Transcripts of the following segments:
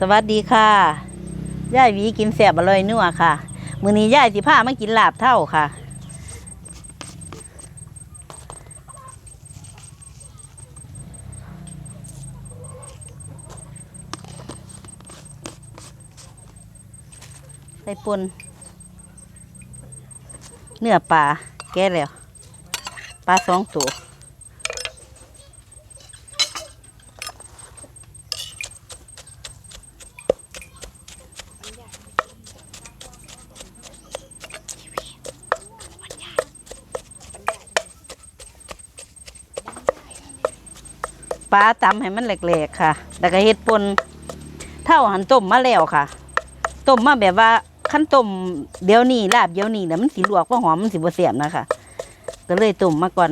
สวัสดีค่ะย่ายวีกินแสบอร่อยนัวค่ะ มื้อนี้ย่ายสิพามากินลาบเท่าค่ะ ใส่ปนเนื้อปลาแก่แล้วปลาสองตัว ลาตำให้มันแหลกๆค่ะ แล้วก็เฮ็ดปนเท่าหันต้มมาแล้วค่ะ ต้มมาแบบว่าขั้นต้มเดี๋ยวนี้ลาบเดี๋ยวนี้แล้วมันสิลวกว่าหอมมันสิบ่เสียบนะคะก็เลยต้มมาก่อน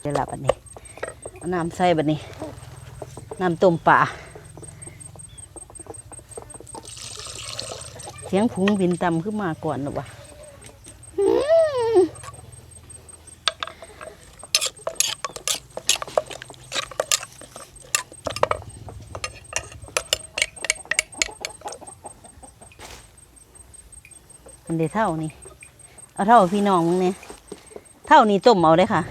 เดี๋ยวละบัดนี้น้ำใส่บัดนี้ น้ำต้มปลา สียงพุงบินต่ำขึ้นมาก่อนหรอวะอันเดียวเท่านี่เอาเท่าพี่น้องมึงเนี่ยเท่านี้ต้มเอาได้ค่ะ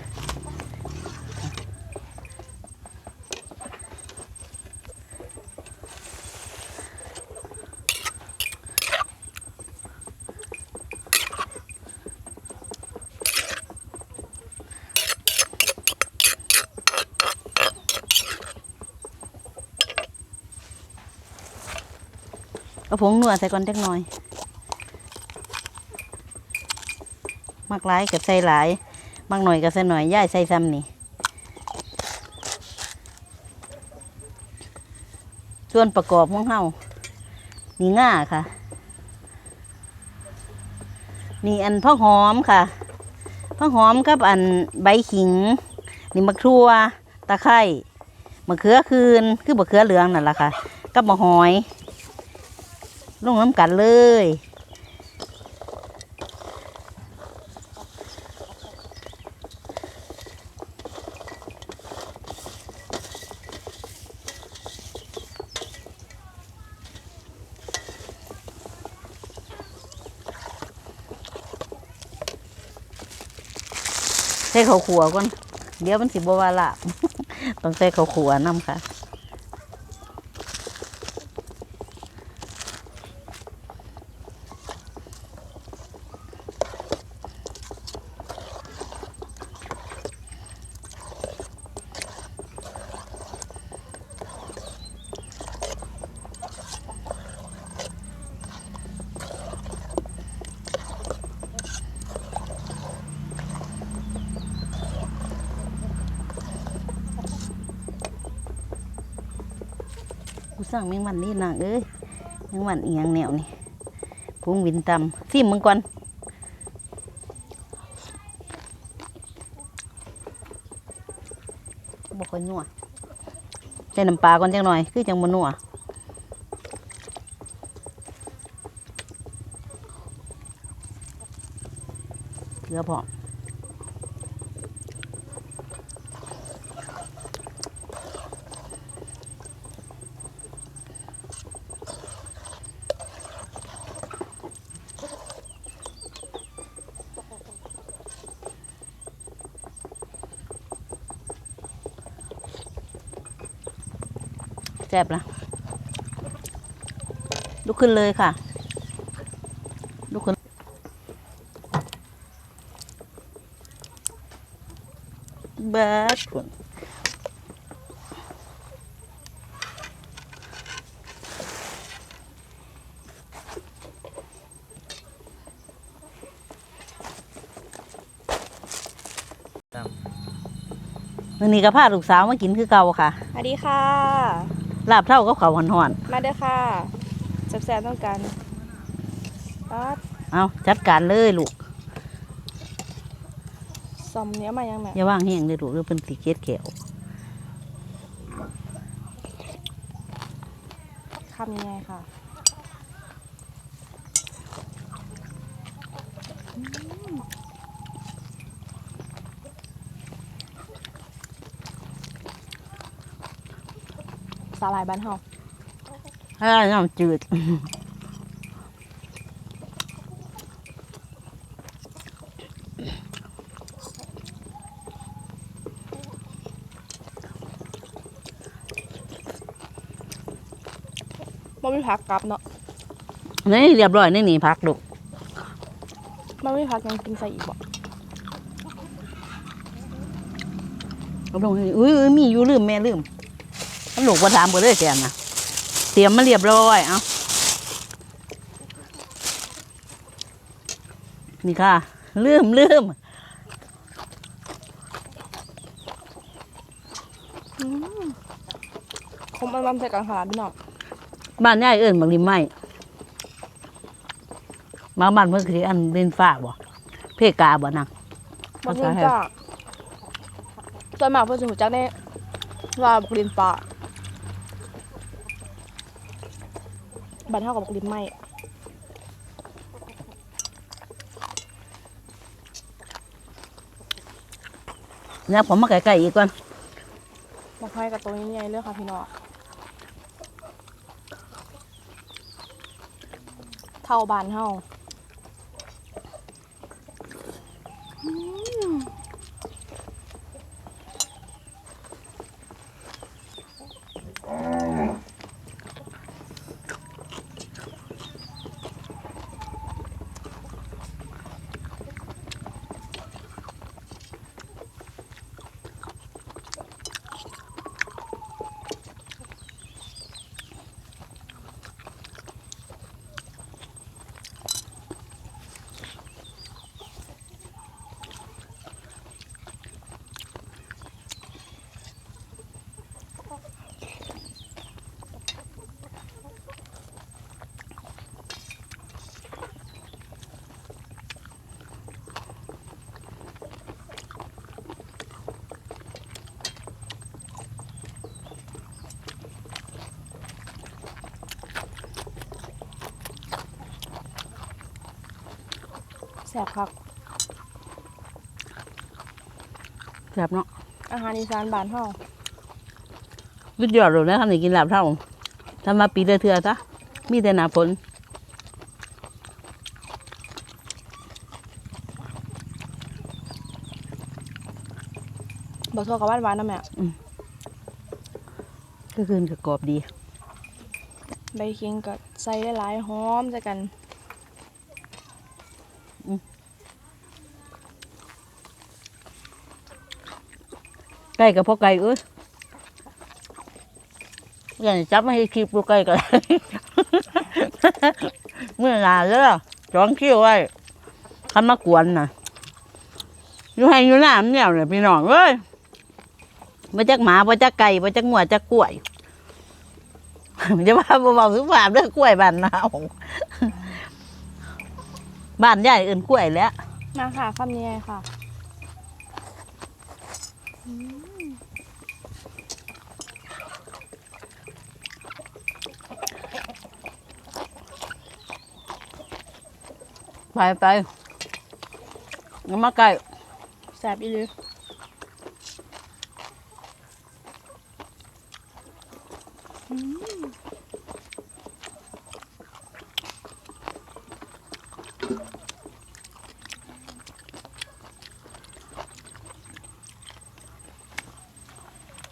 เอาผงนัวใส่ก่อนจักน่อย มักหลายกับใส่หลาย มักหน่อยกับใส่หน่อยย่ายใส่ซ้ำนี่ ส่วนประกอบของเฮานี่ง่าค่ะ นี่อันพ่อหอมค่ะพ่อหอมกับอันใบขิง นี่มะครัวตะไคร้มะเขือคืน คือมะเขือเหลืองนั่นแหละค่ะ กับมะหอย ลงน้ำกันเลยใส่ข้าวขัวก่อน เดี๋ยวมันสิบวาละ ต้องใส่ข้าวขัวน้ำค่ะ กูสั่งแมงวันนี่นางเอ้ยแมงวันเอียงแนวนี่พุงวินตำซิมมึงก่อนบอกค่อยนัวใส่น้ำปลาก่อนจังหน่อย คือจังบนัวเกลือพอ แซ่บละลุกขึ้นเลยค่ะลุกขึ้นเบิดพุ่นมื้อนี้ก็พาลูกสาวมากินคือเก่าค่ะ สวัสดีค่ะ ลาบเท่ากับเขาวหอนมาเด้อค่ะแซ่บๆต้องกันปัดๆเอาจัดการเลยลูกซอมเนี้ยมายังแม่อย่าว่างแห้งเลยลูกเรือเป็นสีเกตแขวคำยังไงค่ะ สาหร่ายบ้านเฮาถ้าน้ำจืด บ่มีผักกลับเนาะนี่เรียบร้อยนี่หนีพักลูกบ่มีผักยังกินใส่อีกบ่เอาลงให้อุ้ยอุ้ยมีอยู่ลืมแม่ลืมมัน ลูกว่าถามบ่เลยแกนนะเตรียมมาเรียบร้อย เอานี่ค่ะ ลืมลืมคมมันใส่กันขนาดพี่น้องบ้านยายเอิ้นบักลิมไม้มาบ้านเพิ่นคืออันเล่นฟ้าบ่เพกาบ่นางบ่กินจ้าส่วนมากเพิ่นสิรู้จักได้ว่าบักลินปลา บ้านเฮากับบักลินไม้เนี่ยผมมาใกล้ๆอีกก่อนบักห้อยกับตัวใหญ่ๆเลยค่ะพี่น้องเท่าบ้านเฮาอืม แซ่บคักแซ่บเนาะอาหารอีสานบ้านเฮาสุดยอดเลยนะคันนี้กินลาบเท่าทำมาปีละเทื่อซะมีแต่หน้าฝนบักทั่วกับหวานๆนะแม่ก็คืนก็กรอบดี ใบเคียงกับใส่หลายๆหอมใส่กัน ไก่กับพ่อไก่เอ้ยอย่างจับมาให้คลิปดูไก่กันเมื่อนาเลยจ้องคิ้วไว้คันมากวนน่ะ อยู่ให้อยู่น้ำเนี่ยเนี่ยพี่น้องเอ้ยมาจากหมามาจากไก่มาจากงัวจากกล้วยจะว่าเบาๆสุภาพเรื่องกล้วยบ้านนาวบ้านใหญ่เอื่นกล้วยแล้วมาค่ะคำนี้ค่ะ ไปไปงั้นมาไก่แซบอีหลีอืม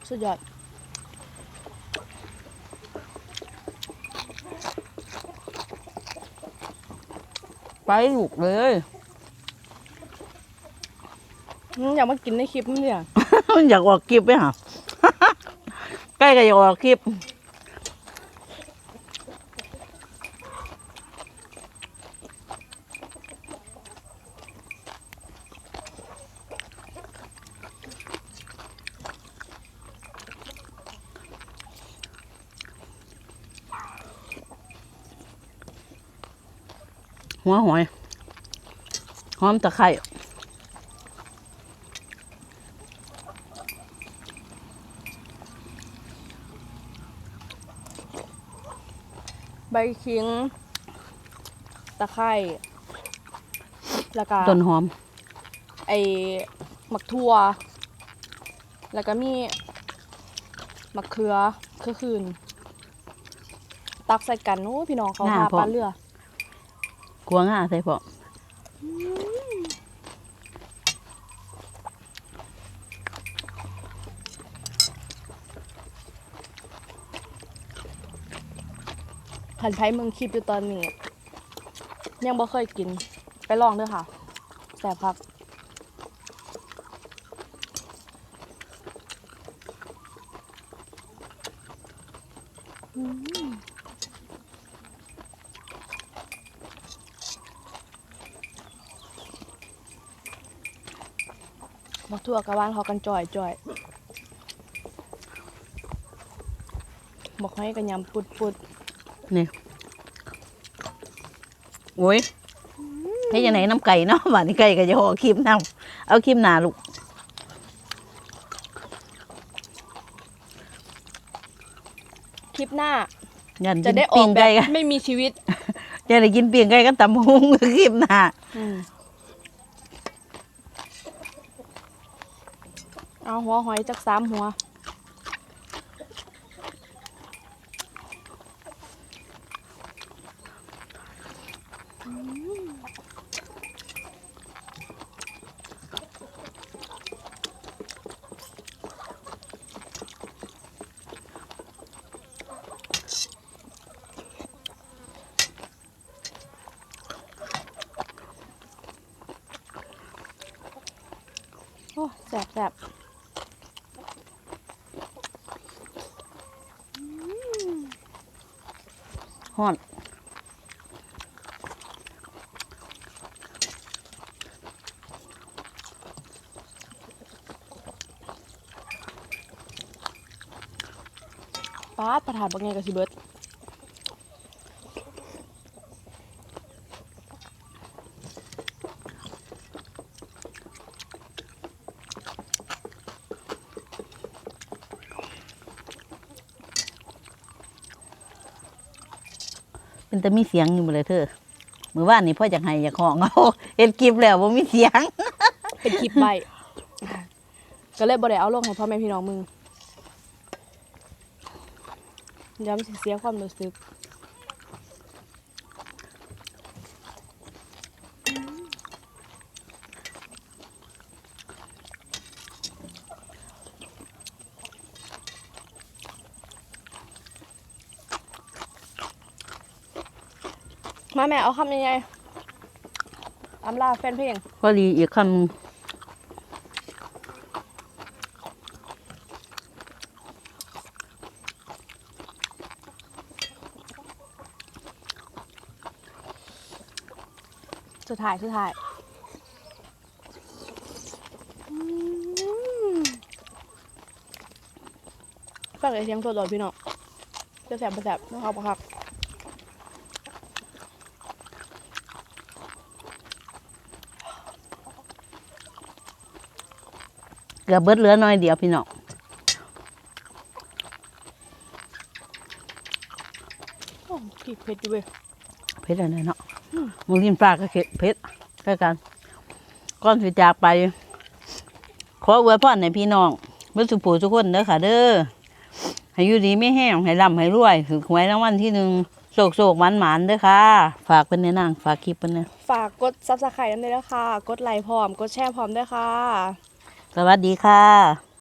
สุดยอด ไปลูกเลย อืมอยากมากินในคลิปมั้งเนี่ยมันอยากออกคลิปไหมฮะ ใกล้ก็อยากออกคลิป หัวหอยหอมตะไคร้ใบขิง ตะไคร้แล้วก็ต้นหอม ไอ้หมักทั่ว แล้วก็มีมะเขือคือคืน ตักใส่กันโอ้พี่น้องเขาง่าหาพอปลาเรือ กลัวง่าใส่พอขันไทยเมืองคลิปอยู่ตอนนี้ ยังบ่เคยกินไปลองเด้อค่ะแซ่บพักบั กทั่วกับว่านเขากันจ่อยจ่อยบอกให้กันยำปุดปุดนี่โอ้ยให้ยังไงน้ำไก่เนาะบ้านนี้ไก่ก็จะห่อครีมน้ำเอาครีมหนาลูกคลิปหน้ายันจะกินได้ออปิ้กงแบไก่บกันไม่มีชีวิต จะได้กินปิ้งไก่กันตำหุงครีมหนา อืม เอาหัวหอยจักสามหัวโอ้แสบแสบ ฮอดปาดประถานบักไงกับสิเบิร์ด เป็นแต่มีเสียงอยู่หมดเลยเธอมือว่านนี่พ่ออยากให้อยากห้องเอาเห็นคลิปแล้วว่ามีเสียง เป็นคลิปใบก็เลยบ่ได้เอาลงให้พ่อแม่พี่น้องมึงย้ำเสียความรู้สึก มาแม่เอาคำยังไงอำลาแฟนเพลงพอดีอีกคำหนึ่งสุดท้ายสุดท้ายฝากไอเสียงสดๆพี่น้องจะแสบประแสบนะครับครับ เกือบเบิดเหลือน้อยเดียวพี่น้องโอ้พี่เผ็ดอยู่เว้ยเพชรอะไรเนาะมึงกินปลาก็เพชรใช่กันก่อนสิจากไป ขออวยพรในพี่น้องเมื่อสุผูทุกคนเด้อค่ะ เด้อให้อยู่ดีไม่แห้งให้ร่ำให้รวยถือหวยรางวัลที่หนึ่งโศกโศกหมันหมันๆเด้อค่ะ ฝากเป็นในนางฝากคลิปเป็นนะฝากกดซับสไครต์ด้วยนะคะกดไลค์พร้อม กดแชร์พร้อมด้วยค่ะ สวัสดีค่ะ